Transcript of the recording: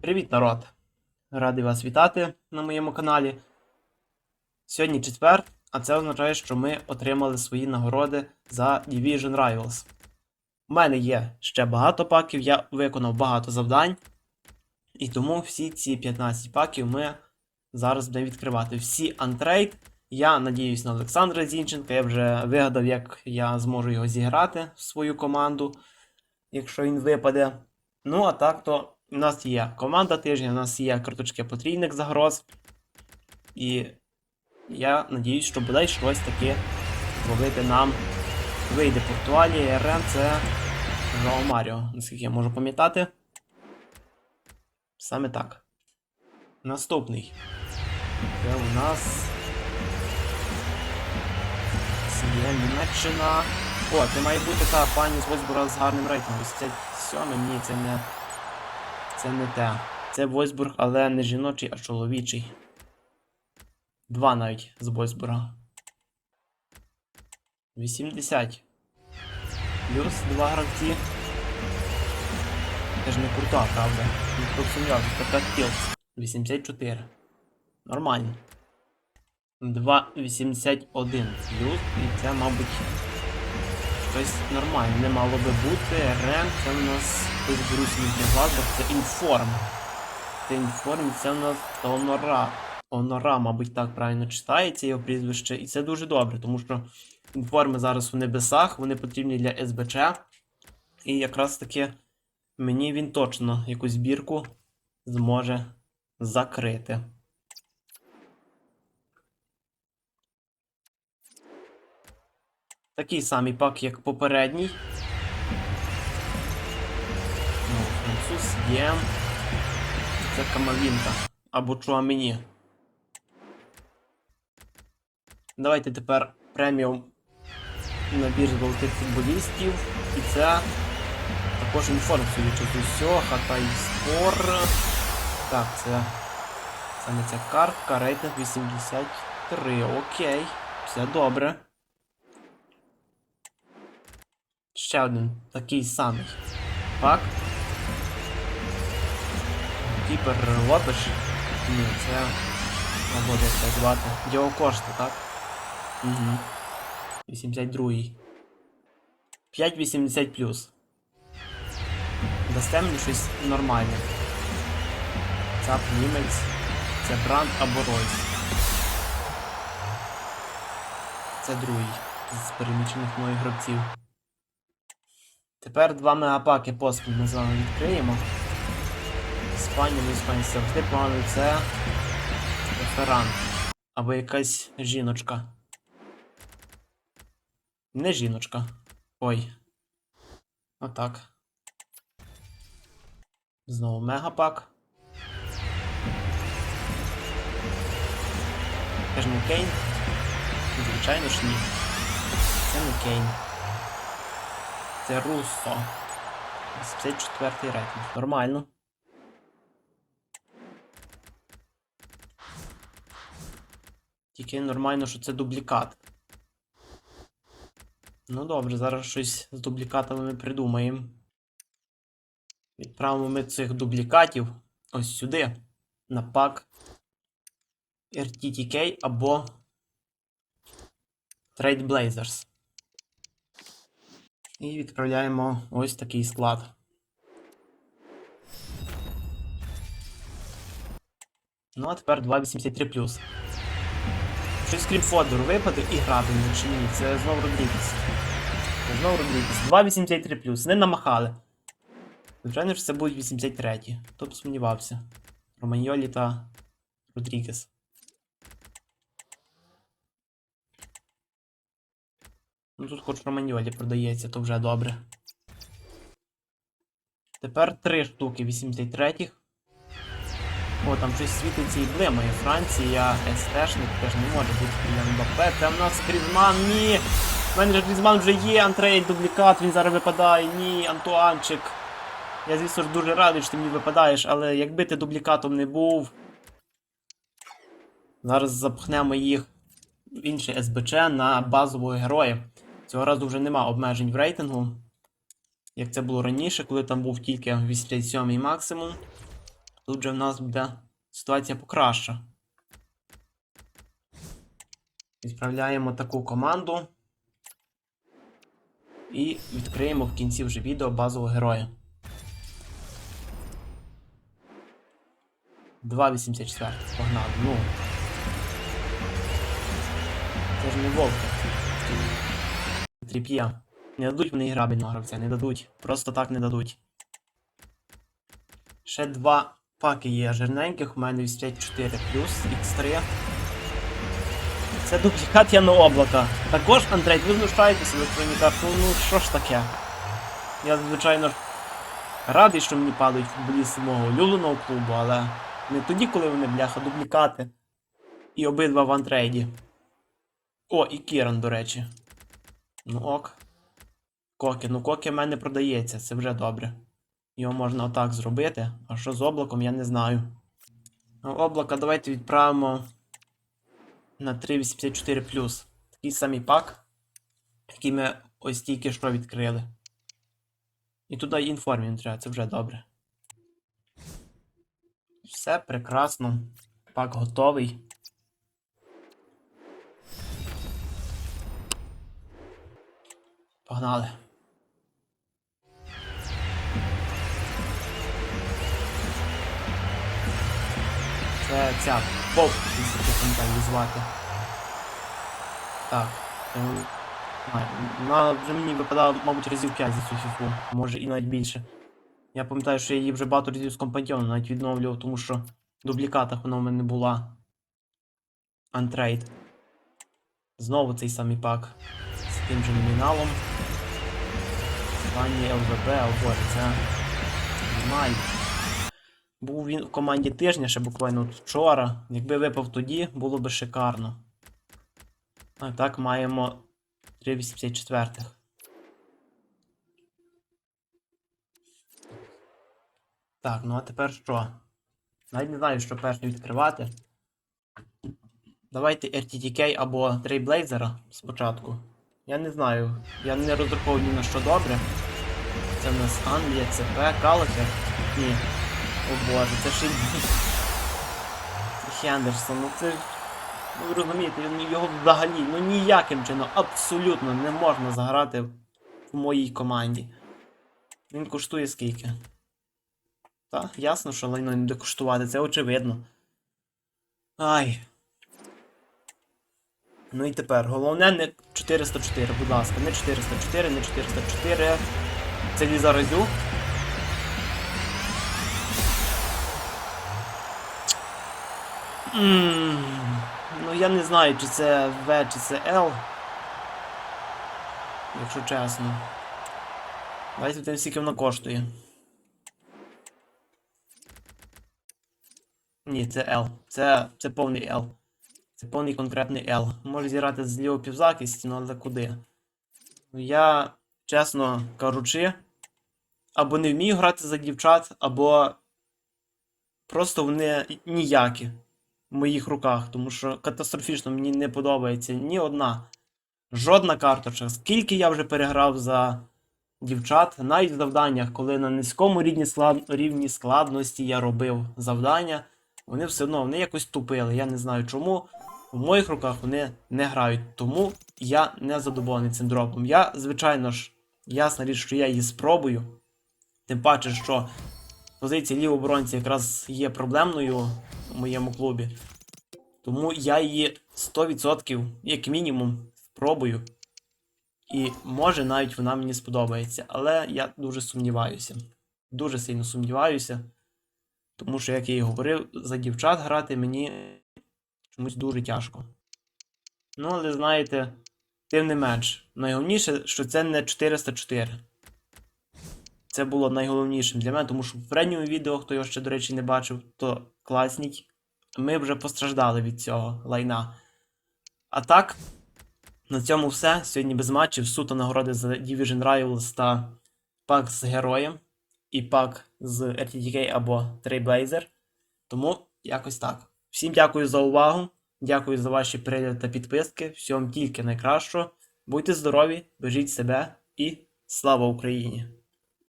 Привіт, народ! Радий вас вітати на моєму каналі. Сьогодні четвер, а це означає, що ми отримали свої нагороди за Division Rivals. У мене є ще багато паків, я виконав багато завдань. І тому всі ці 15 паків ми зараз будемо відкривати. Всі антрейд. Я надіюсь на Олександра Зінченка. Я вже вигадав, як я зможу його зіграти в свою команду, якщо він випаде. Ну, а так то у нас є команда тижня, у нас є карточки потрійних загроз. І я надіюсь, що бодай щось таке зловити нам вийде Португалія, РН це Жао Маріо, наскільки я можу пам'ятати. Саме так. Наступний. Це у нас. Це є Німеччина. О, це має бути та пані з Войсбурга з гарним рейтингом. 87 ні, це не. Це не те. Це Войсбург, але не жіночий, а чоловічий. Два навіть з Войсбурга. 80. Плюс два гравці. Це ж не крута, правда. Не просум'явся. Це Кілс. 84. Нормально. 2,81 плюс. І це, мабуть, щось нормальне. Не мало би бути. Рем, це у нас хтось брусний глазок, це інформ. Це інформ, це у нас Онора. Онора, мабуть, так правильно читається його прізвище. І це дуже добре, тому що інформи зараз у небесах, вони потрібні для СБЧ. І якраз таки мені він точно якусь бірку зможе закрити. Такий самий пак, як попередній. Є. Це Камавінка. Або Чуамені. Давайте тепер преміум набір золотих футболістів. І це також інформацію від усього. Хатай Спор. Так, це саме ця картка, рейтинг 83. Окей, все добре. Ще один такий самий. Пак. Кіпер Лопеш. Ні, це. Як так звати. Діо Кошта, так? Угу. 82-й. 5,80 плюс. Дасте мені щось нормальне. Цап німець. Це бранд або Ройс. Це другий з перемічених моїх гравців. Тепер два мегапаки поспіль ми з вами відкриємо. Іспанія, ну Іспанія завжди планую це Ферран. Або якась жіночка. Не жіночка. Ой. Отак. Знову мегапак. Це ж не Кейн? Звичайно ж ні. Це не Кейн. Це Руссо. 84 рейтинг. Нормально. Тільки нормально, що це дублікат. Ну добре, зараз щось з дублікатами ми придумаємо. Відправимо ми цих дублікатів ось сюди. На пак RTTK або Trade Blazers. І відправляємо ось такий склад. Ну, а тепер 2,83. Щось крім Фодору випаде і грабельно чи ні. Це знову Родрігес. Це знову Родрігес. 2,83. Не намахали. Звичайно ж це будуть 83. Хто б сумнівався. Романьолі та Родрігес. Ну тут хоч Романьолі продається, то вже добре. Тепер три штуки 83-х. О, там щось світиться і блимає. Франція, СТшник теж не може бути біля Мбаппе. Це в нас Крізман, ні! У мене Крізман вже є, антрейд, дублікат, він зараз випадає, ні, Антуанчик. Я, звісно ж, дуже радий, що ти мені випадаєш, але якби ти дублікатом не був. Зараз запхнемо їх в інше СБЧ на базового героя. Цього разу вже нема обмежень в рейтингу. Як це було раніше, коли там був тільки 87 максимум. Тут же в нас буде ситуація покраща. Відправляємо таку команду. І відкриємо в кінці вже відео базового героя. 2.84. Погнали. Ну. Це ж не вовка. Тріп'є. Не дадуть мені грабельного гравця, не дадуть. Просто так не дадуть. Ще два паки є жирненьких, у мене 84 плюс X3. Це дублікат Яно облака. Також, Андрей, ви знущаєтеся електроніка. Ну, що ж таке? Я, звичайно радий, що мені падають футболісти мого улюбленого клубу, але не тоді, коли вони, бляха, дублікати. І обидва в антрейді. О, і Кіран, до речі. Ну ок. Кокі, ну кокі в мене продається, це вже добре. Його можна отак зробити. А що з облаком, я не знаю. Ну, облака давайте відправимо на 384 Такий самий пак, який ми ось тільки що відкрили. І туди інформі треба, це вже добре. Все прекрасно. Пак готовий. Погнали. Це ця поп, якщо пам'ятаю звати. Так. знаю, Вона вже мені випадала, мабуть, разів 5 за цю фіфу, може і навіть більше. Я пам'ятаю, що я її вже багато разів з компаньйоном навіть відновлював, тому що в дублікатах вона в мене була. Антрейд. Знову цей самий пак. З тим же номіналом. Пані ЛВБ, о це. Немає. Був він в команді тижня ще буквально вчора. Якби випав тоді, було би шикарно. А так маємо 384. Так, ну а тепер що? Навіть не знаю, що перше відкривати. Давайте RTTK або Trailblazer спочатку. Я не знаю. Я не розраховую на що добре. Це в нас Англія, ЦП, Калахер. Ні. О боже, це ще Хендерсон, ну це. Ну ви розумієте, він- його взагалі ну ніяким чином абсолютно не можна заграти в моїй команді. Він коштує скільки? Та, ясно, що лайно не буде коштувати, це очевидно. Ай. Ну і тепер, головне не 404, будь ласка, не 404, не 404. Це Ліза Разю. М, Ну я не знаю, чи це В, чи це L. Якщо чесно. Давайте подивимось, скільки воно коштує. Ні, це L. Це, це повний L. Це повний конкретний L. Може зіграти з лівою півзахисті, ну але куди? Ну, Я, чесно кажучи, або не вмію грати за дівчат, або просто вони ніякі в моїх руках, тому що катастрофічно мені не подобається ні одна. Жодна карточка. Скільки я вже переграв за дівчат, навіть в завданнях, коли на низькому рівні, склад... рівні складності я робив завдання, вони все одно вони якось тупили. Я не знаю чому. В моїх руках вони не грають, тому я не задоволений цим дропом. Я, звичайно ж, ясна річ, що я її спробую. Тим паче, що позиція лівоборонця якраз є проблемною моєму клубі. Тому я її 100% як мінімум спробую. І може навіть вона мені сподобається. Але я дуже сумніваюся. Дуже сильно сумніваюся. Тому що, як я і говорив, за дівчат грати мені чомусь дуже тяжко. Ну, але знаєте, тим не менш, найголовніше, що це не 404. Це було найголовнішим для мене, тому що в попередньому відео, хто його ще, до речі, не бачив, то класніть. Ми вже постраждали від цього лайна. А так, на цьому все. Сьогодні без матчів. Суто нагороди за Division Rivals та пак з героєм. І пак з RTTK або Trailblazer. Тому якось так. Всім дякую за увагу. Дякую за ваші перегляди та підписки. Всього вам тільки найкращого. Будьте здорові, бережіть себе і слава Україні!